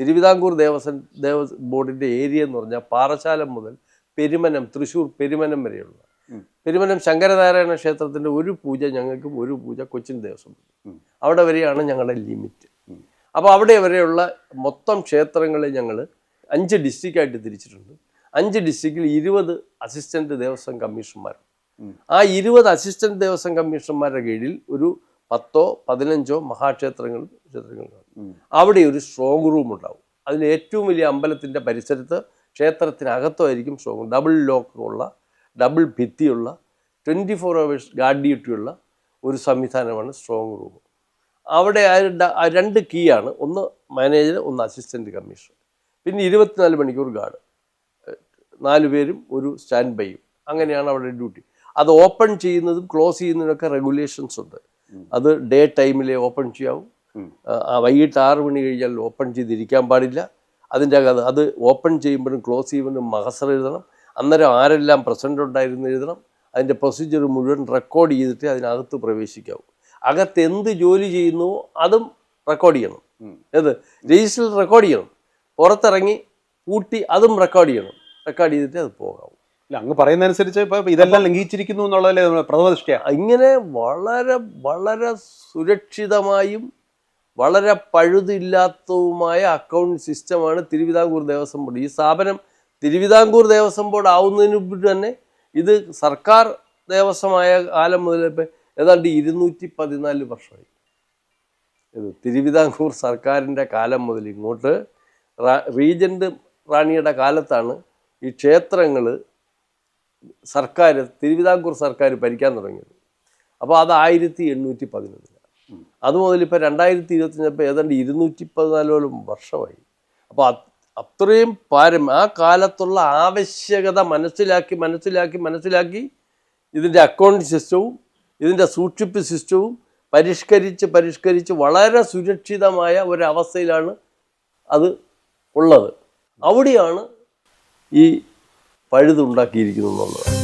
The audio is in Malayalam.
തിരുവിതാംകൂർ ദേവസ്വം ദേവസ്വം ബോർഡിന്റെ ഏരിയ എന്ന് പറഞ്ഞാൽ പാറശാലം മുതൽ പെരുമനം തൃശ്ശൂർ പെരുമനം വരെയുള്ള. പെരുമനം ശങ്കരനാരായണ ക്ഷേത്രത്തിന്റെ ഒരു പൂജ ഞങ്ങൾക്കും ഒരു പൂജ കൊച്ചിൻ ദേവസ്വം അവിടെ വരെയാണ് ഞങ്ങളുടെ ലിമിറ്റ്. അപ്പോൾ അവിടെ വരെയുള്ള മൊത്തം ക്ഷേത്രങ്ങളെ ഞങ്ങൾ അഞ്ച് ഡിസ്ട്രിക്റ്റായിട്ട് തിരിച്ചിട്ടുണ്ട്. അഞ്ച് ഡിസ്ട്രിക്റ്റിൽ ഇരുപത് അസിസ്റ്റന്റ് ദേവസ്വം കമ്മീഷണർമാർ ആ ഇരുപത് അസിസ്റ്റന്റ് ദേവസ്വം കമ്മീഷണർമാരുടെ കീഴിൽ ഒരു പത്തോ പതിനഞ്ചോ മഹാക്ഷേത്രങ്ങളും ക്ഷേത്രങ്ങളും. അവിടെ ഒരു സ്ട്രോങ് റൂം ഉണ്ടാവും. അതിന് ഏറ്റവും വലിയ അമ്പലത്തിന്റെ പരിസരത്ത് ക്ഷേത്രത്തിനകത്തുമായിരിക്കും സ്ട്രോങ് ഡബിൾ ലോക്കുള്ള ഡബിൾ ഭിത്തിയുള്ള ട്വന്റി ഫോർ അവേഴ്സ് ഗാർഡ് ഡ്യൂട്ടിയുള്ള ഒരു സംവിധാനമാണ് സ്ട്രോങ് റൂം അവിടെ ആ രണ്ട് കീ ആണ്. ഒന്ന് മാനേജർ ഒന്ന് അസിസ്റ്റന്റ് കമ്മീഷണർ പിന്നെ ഇരുപത്തിനാല് മണിക്കൂർ ഗാർഡ് നാല് പേരും ഒരു സ്റ്റാൻഡ് ബൈയും അങ്ങനെയാണ് അവിടെ ഡ്യൂട്ടി അത് ഓപ്പൺ ചെയ്യുന്നതും ക്ലോസ് ചെയ്യുന്നതിനൊക്കെ റെഗുലേഷൻസ് ഉണ്ട്. അത് ഡേ ടൈമിലെ ഓപ്പൺ ചെയ്യാവും. വൈകിട്ട് ആറ് മണി കഴിഞ്ഞാൽ ഓപ്പൺ ചെയ്തിരിക്കാൻ പാടില്ല. അതിന്റെ അകത്ത് അത് ഓപ്പൺ ചെയ്യുമ്പോഴും ക്ലോസ് ചെയ്യുമ്പോഴും മഹസർ എഴുതണം. അന്നേരം ആരെല്ലാം പ്രസന്റ് ഉണ്ടായിരുന്നു എഴുതണം. അതിന്റെ പ്രൊസീജിയർ മുഴുവൻ റെക്കോർഡ് ചെയ്തിട്ട് അതിനകത്ത് പ്രവേശിക്കാവൂ. അകത്ത് എന്ത് ജോലി ചെയ്യുന്നുവോ അതും റെക്കോർഡ് ചെയ്യണം. ഏത്? രജിസ്റ്ററിൽ റെക്കോർഡ് ചെയ്യണം. പുറത്തിറങ്ങി കൂട്ടി അതും റെക്കോർഡ് ചെയ്യണം. റെക്കോർഡ് ചെയ്തിട്ട് അത് പോകാവൂ. ഇല്ല അങ്ങ് പറയുന്നതനുസരിച്ച് ഇപ്പോൾ ഇതെല്ലാം ലംഘിച്ചിരിക്കുന്നു എന്നുള്ളതല്ലേ പ്രഥമ ദൃഷ്ടിയാണ് ഇങ്ങനെ വളരെ വളരെ സുരക്ഷിതമായും വളരെ പഴുതില്ലാത്തതുമായ അക്കൗണ്ട് സിസ്റ്റമാണ് തിരുവിതാംകൂർ ദേവസ്വം ബോർഡ്. ഈ സ്ഥാപനം തിരുവിതാംകൂർ ദേവസ്വം ബോർഡ് ആവുന്നതിന് മുമ്പ് തന്നെ ഇത് സർക്കാർ ദേവസ്വമായ കാലം മുതൽ ഇപ്പം ഏതാണ്ട് ഇരുന്നൂറ്റി പതിനാല് വർഷമായി. ഇത് തിരുവിതാംകൂർ സർക്കാരിന്റെ കാലം മുതൽ ഇങ്ങോട്ട് റീജന്റ് റാണിയുടെ കാലത്താണ് ഈ ക്ഷേത്രങ്ങൾ സർക്കാർ തിരുവിതാംകൂർ സർക്കാർ ഭരിക്കാൻ തുടങ്ങിയത്. അപ്പോൾ അത് ആയിരത്തി എണ്ണൂറ്റി പതിനൊന്നിലാണ് അതുമുതൽ ഇപ്പോൾ രണ്ടായിരത്തി ഇരുപത്തിയഞ്ചപ്പോൾ ഏതാണ്ട് ഇരുന്നൂറ്റി പതിനാലോളം വർഷമായി അപ്പോൾ അത്രയും പാരം ആ കാലത്തുള്ള ആവശ്യകത മനസ്സിലാക്കി മനസ്സിലാക്കി മനസ്സിലാക്കി ഇതിന്റെ അക്കൗണ്ട് സിസ്റ്റവും ഇതിന്റെ സൂക്ഷിപ്പ് സിസ്റ്റവും പരിഷ്കരിച്ച് പരിഷ്കരിച്ച് വളരെ സുരക്ഷിതമായ ഒരവസ്ഥയിലാണ് അത് ഉള്ളത്. അവിടെയാണ് ഈ പഴുതുണ്ടാക്കിയിരിക്കുന്നത് എന്നുള്ളത്.